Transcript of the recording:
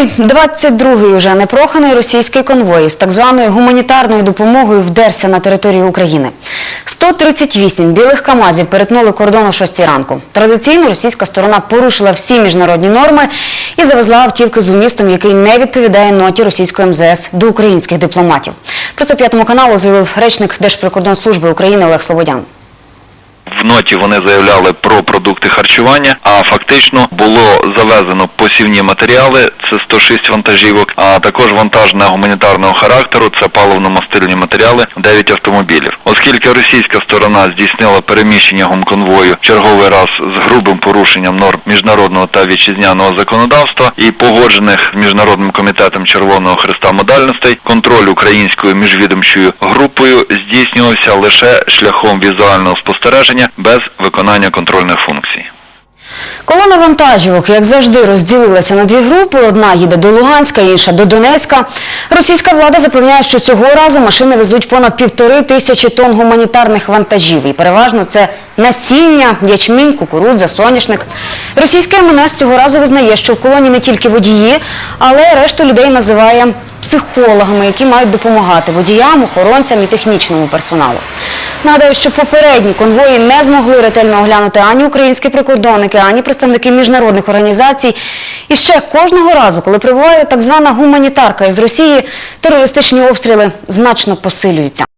Черговий 22-й уже непроханий російський конвой з так званою гуманітарною допомогою вдерся на територію України. 138 білих КАМАЗів перетнули кордон о 6 ранку. Традиційно російська сторона порушила всі міжнародні норми і завезла автівки з умістом, який не відповідає ноті російської МЗС до українських дипломатів. Про це п'ятому каналу заявив речник Держприкордонслужби України Олег Слободян. В ноті вони заявляли про продукти харчування, а фактично було завезено посівні матеріали, це 106 вантажівок, а також вантажне гуманітарного характеру, це паливно-мастильні матеріали, 9 автомобілів. Оскільки російська сторона здійснила переміщення гумконвою черговий раз з грубим порушенням норм міжнародного та вітчизняного законодавства і погоджених Міжнародним комітетом Червоного Христа модальностей, контроль українською міжвідомчою групою здійснювався лише шляхом візуального спостереження без виконання контрольних функцій. Колона вантажівок, як завжди, розділилася на дві групи. Одна їде до Луганська, інша до Донецька. Російська влада запевняє, що цього разу машини везуть понад півтори тисячі тонн гуманітарних вантажів. І переважно це насіння, ячмінь, кукурудза, соняшник. Російське МНС цього разу визнає, що в колоні не тільки водії, але решту людей називає психологами, які мають допомагати водіям, охоронцям і технічному персоналу. Нагадаю, що попередні конвої не змогли ретельно оглянути ані українські прикордонники, ані представники міжнародних організацій. І ще кожного разу, коли прибуває так звана гуманітарка із Росії, терористичні обстріли значно посилюються.